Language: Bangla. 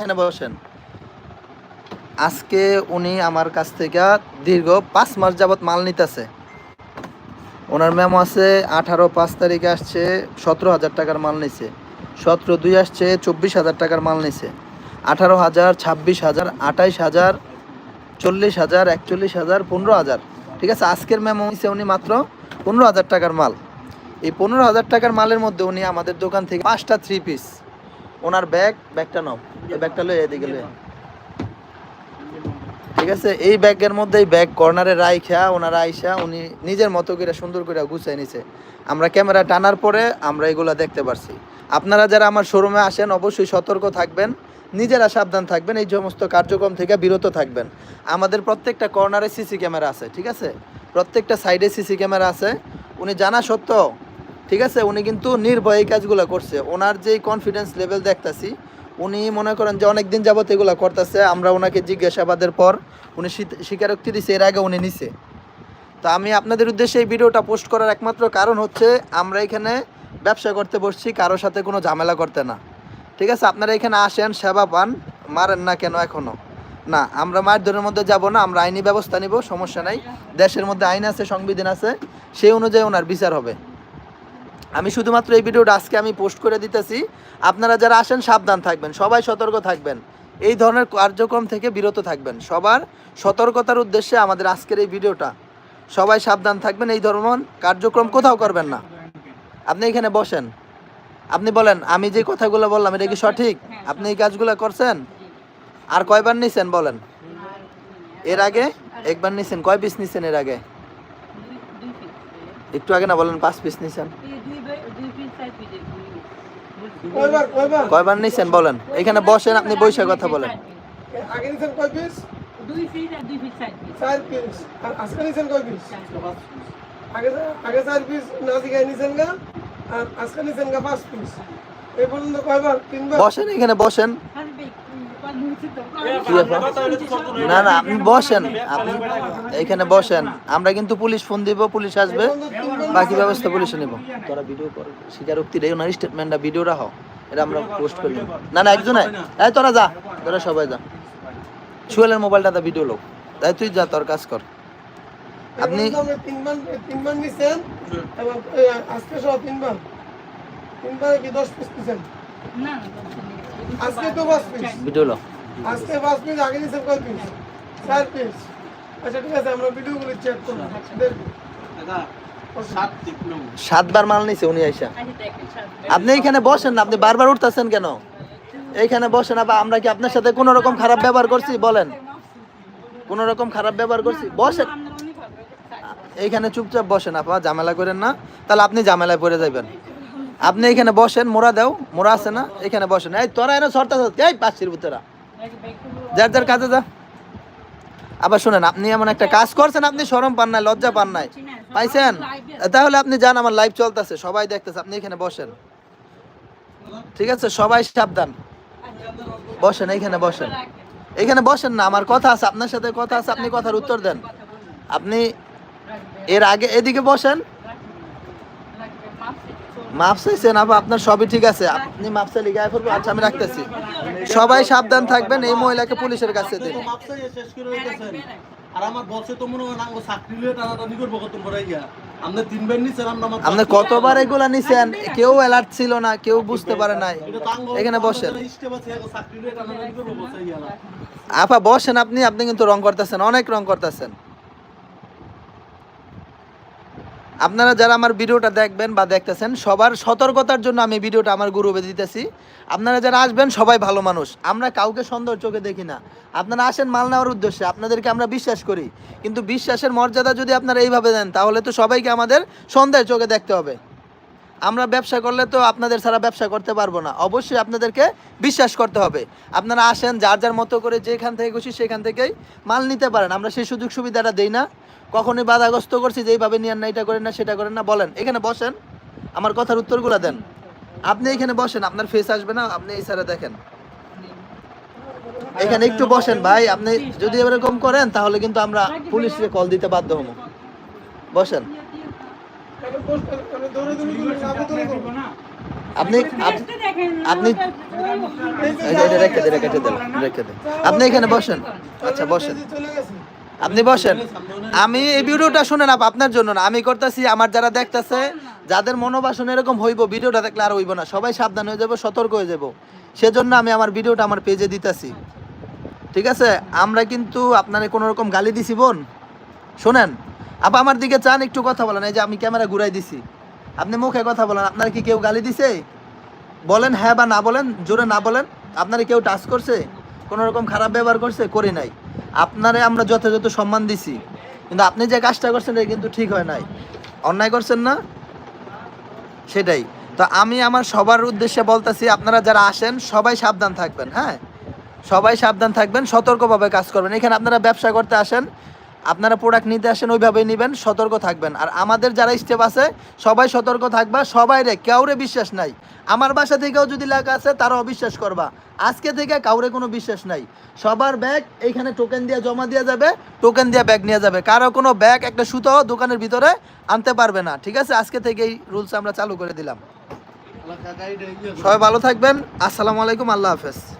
এখানে বসেন। আজকে উনি আমার কাছ থেকে দীর্ঘ পাঁচ মাস যাবত মাল নিতেছে। ওনার ম্যাম আছে, আঠারো পাঁচ তারিখে আসছে, সতেরো হাজার টাকার মাল নিছে। সতেরো দুই আসছে, চব্বিশ হাজার টাকার মাল নিছে। আঠারো হাজার, ছাব্বিশ হাজার, আঠাইশ হাজার, চল্লিশ হাজার, একচল্লিশ হাজার, পনেরো হাজার। ঠিক আছে, আজকের ম্যাম নিছে উনি মাত্র পনেরো হাজার টাকার মাল। এই পনেরো হাজার টাকার মালের মধ্যে উনি আমাদের দোকান থেকে পাঁচটা থ্রি পিস ওনার ব্যাগ, ব্যাগটা নাও। ব্যাগটা লই এদিকে লই ঠিক আছে? এই ব্যাগের মধ্যে এই ব্যাগ কর্নারে রাইখা, ওনারা আইসা, উনি নিজের মতো করে সুন্দর করে গুছিয়ে নিছে। আমরা ক্যামেরা টানার পরে আমরা এগুলা দেখতে পারছি। আপনারা যারা আমার শোরুমে আসেন, অবশ্যই সতর্ক থাকবেন। নিজেরা সাবধান থাকবেন, এই সমস্ত কার্যক্রম থেকে বিরত থাকবেন। আমাদের প্রত্যেকটা কর্নারে সিসি ক্যামেরা আছে, ঠিক আছে? প্রত্যেকটা সাইডে সিসি ক্যামেরা আছে। উনি জানা সত্ত্বেও ঠিক আছে? উনি কিন্তু নির্ভয় কাজগুলো করছে। ওনার যেই কনফিডেন্স লেভেল দেখতাছি, উনি মনে করেন যে অনেক দিন যাবত এগুলো করতেছে। আমরা ওনাকে জিজ্ঞাসাবাদের পর উনি স্বীকারোক্তি দিছে, এর আগে উনি নিছে। তো আমি আপনাদের উদ্দেশ্যে এই ভিডিওটা পোস্ট করার একমাত্র কারণ হচ্ছে, আমরা এখানে ব্যবসা করতে বসছি কারোর সাথে কোনো ঝামেলা করতে না। ঠিক আছে? আপনারা এখানে আসেন, সেবা পান, মারেন না কেন এখনও না, আমরা মারধরের মধ্যে যাব না, আমরা আইনি ব্যবস্থা নিব, সমস্যা নাই। দেশের মধ্যে আইন আছে, সংবিধান আছে, সেই অনুযায়ী ওনার বিচার হবে। আমি শুধুমাত্র এই ভিডিওটা আজকে আমি পোস্ট করে দিতেছি। আপনারা যারা আসেন, সাবধান থাকবেন। সবাই সতর্ক থাকবেন। এই ধরনের কার্যক্রম থেকে বিরত থাকবেন। সবার সতর্কতার উদ্দেশ্যে আমাদের আজকের এই ভিডিওটা। সবাই সাবধান থাকবেন। এই ধরনের কার্যক্রম কোথাও করবেন না। আপনি এখানে বসেন। আপনি বলেন, আমি যে কথাগুলো বললাম, এটা কি সঠিক? আপনি এই কাজগুলো করছেন? আর কয়বার নিছেন বলেন? এর আগে? একবার নিছেন। কয় পিস নিছেন এর আগে? একটু আগে না বলেন পাঁচ পিস নিছেন। কয়বার কয়বার? কয়বার নিছেন বলেন। এখানে বসেন আপনি বৈশা কথা বলেন। আগে নিছেন কয় পিস দুই ফিট আর দুই পিস চার পিস আর আজকে নিছেন কয় পিস আগে আগে চার পিস নাজিকায় নিছেন গা? আর আজকে নিছেন গা পাঁচ পিস এই পর্যন্ত কয়বার? তিনবার? বসেন এখানে বসেন? না না আপনি বসেন। আপনি এখানে বসেন। আমরা কিন্তু পুলিশ ফোন দিব পুলিশ আসবে। বাকি ব্যবস্থা পুলিশে নিব। তোরা ভিডিও কর স্বীকারোক্তি রে ওনার স্টেটমেন্টটা ভিডিও রাখো এটা আমরা পোস্ট করি না না একজনে এই তোরা যা তোরা সবাই যা। সুয়েলের মোবাইলটাতে ভিডিও লোক। তাই তুই যা তোর কাজ কর। আপনি এই তিনবার তিনবার নিছেন এবং আজকে সহ তিনবার। তিনবার কি দশ পিস নিছেন? না আজকে তো পাঁচ পিস ভিডিও লো আজকে পাঁচ পিস আগে নিছেন কয় পিস চার পিস আচ্ছা ঠিক আছে আমরা ভিডিওগুলো চেক করব। দেখব। সাতবার মাল নিছে উনি আইসা। আপনি এখানে বসেন না আপনি বারবার উঠতেছেন কেন? এইখানে বসেন আবার আমরা কি আপনার সাথে কোনো রকম খারাপ ব্যবহার করছি? বলেন। কোনো রকম খারাপ ব্যবহার করছি? বসেন। এইখানে চুপচাপ বসেন আপা ঝামেলা করেন না। তাহলে আপনি ঝামেলায় পড়ে যাবেন আপনি এখানে বসেন মোড়া দাও মোড়া আছে না? এখানে বসেন। এই তোরা এনে সরতা এই পাঁচশির ভিতরা যার যার কাজে যা। আবার শোনেন, আপনি এমন একটা কাজ করছেন, আপনি সরম পান নাই, লজ্জা পান নাই। পাইছেন? তাহলে আপনি যান আমার লাইভ চলতেছে, সবাই দেখতেছে, আপনি এখানে বসেন। ঠিক আছে? সবাই সাবধান। বসেন এইখানে বসেন। এখানে বসেন না, আমার কথা আছে, আপনার সাথে কথা আছে, আপনি কথার উত্তর দেন। আপনি এর আগে এদিকে বসেন। মাপ চাইছেন আপা আপনার সবই ঠিক আছে। আপনি মাপ চাইলে গায়ে ফেলব আচ্ছা আমি রাখতেছি। সবাই সাবধান থাকবেন এই মহিলাকে পুলিশের কাছে দিন। তো মাপসাই শেষ করে হইতেছেন আর আমার বসে তো মনে হয় চাকরি লিয়ে টানাটানি করব কত বড় গিয়া আপনি কতবার এগুলা নিছেন? কেউ অ্যালার্ট ছিল না কেউ বুঝতে পারে নাই। এখানে বসেন। আপা বসেন আপনি আপনি কিন্তু রং করতেছেন অনেক রং করতেছেন। আপনারা যারা আমার ভিডিওটা দেখবেন বা দেখতেছেন, সবার সতর্কতার জন্য আমি ভিডিওটা আমার গ্রুপে দিতেছি। আপনারা যারা আসবেন, সবাই ভালো মানুষ। আমরা কাউকে সন্দেহ চোখে দেখি না। আপনারা আসেন মাল নেওয়ার উদ্দেশ্যে, আপনাদেরকে আমরা বিশ্বাস করি। কিন্তু বিশ্বাসের মর্যাদা যদি আপনারা এইভাবে দেন, তাহলে তো সবাইকে আমাদের সন্দেহের চোখে দেখতে হবে। আমরা ব্যবসা করলে তো আপনাদের ছাড়া ব্যবসা করতে পারব না। অবশ্যই আপনাদেরকে বিশ্বাস করতে হবে। আপনারা আসেন, যার যার মতো করে যেখান থেকে খুশি সেখান থেকেই মাল নিতে পারেন। আমরা সেই সুযোগ সুবিধাটা দেই না। কখনোই বাধাগ্রস্ত করছি যে এইভাবে নিয়েন না এটা করেন না, সেটা করেন না। বলেন, এখানে বসেন, আমার কথার উত্তরগুলো দেন। আপনি এখানে বসেন, আপনার ফেস আসবে না, আপনি এই সারা দেখেন। এখানে একটু বসেন, ভাই, আপনি যদি এরকম করেন, তাহলে কিন্তু আমরা পুলিশকে কল দিতে বাধ্য হব। বসেন। আপনি আপনি এখানে বসেন। আচ্ছা বসেন। আপনি বসেন। আমি এই ভিডিওটা শুনেন আপ- আপনার জন্য না, আমি করতেছি, আমার যারা দেখতেছে, যাদের মনোবাসন এরকম হইব, ভিডিওটা দেখলে আর হইব না। সবাই সাবধান হয়ে যাব, সতর্ক হয়ে যাব। সেজন্য আমি আমার ভিডিওটা আমার পেজে দিতেছি। ঠিক আছে? আমরা কিন্তু আপনার কোনো রকম গালি দিছি, বোন। শোনেন। আপা, আমার দিকে চান, একটু কথা বলেন। এই যে আমি ক্যামেরা ঘুরাই দিছি। আপনি মুখে কথা বলেন, আপনার কি কেউ গালি দিছে? বলেন হ্যাঁ বা না বলেন, জোরে না বলেন, আপনারে কেউ টাচ করছে? কোনো রকম খারাপ ব্যবহার করছে? করি নাই। আপনারে আমরা যথাযথ সম্মান দিছি। কিন্তু আপনি যে কাজটা করছেন, এটা কিন্তু ঠিক হয় নাই। অন্যায় করছেন না? সেটাই। তো আমি আমার সবার উদ্দেশ্যে বলতেছি, আপনারা যারা আসেন, সবাই সাবধান থাকবেন হ্যাঁ? সবাই সাবধান থাকবেন, সতর্কভাবে কাজ করবেন। এখানে আপনারা ব্যবসা করতে আসেন আপনারা প্রোডাক্ট নিতে আসেন, ওইভাবেই নেবেন, সতর্ক থাকবেন। আর আমাদের যারা স্টেপ আছে, সবাই সতর্ক থাকবা, সবাই রে, কাউরে বিশ্বাস নাই। আমার বাসা থেকেও যদি লেখা আছে তারা অবিশ্বাস করবা। আজকে থেকে কাউরে কোনো বিশ্বাস নাই। সবার ব্যাগ এইখানে টোকেন দিয়ে জমা দেওয়া যাবে টোকেন দিয়ে ব্যাগ নিয়ে যাবে। কারও কোনো ব্যাগ একটা সুতো দোকানের ভিতরে আনতে পারবে না। ঠিক আছে? আজকে থেকে এই রুলস আমরা চালু করে দিলাম। সবাই ভালো থাকবেন। আসসালামু আলাইকুম, আল্লাহ হাফেজ।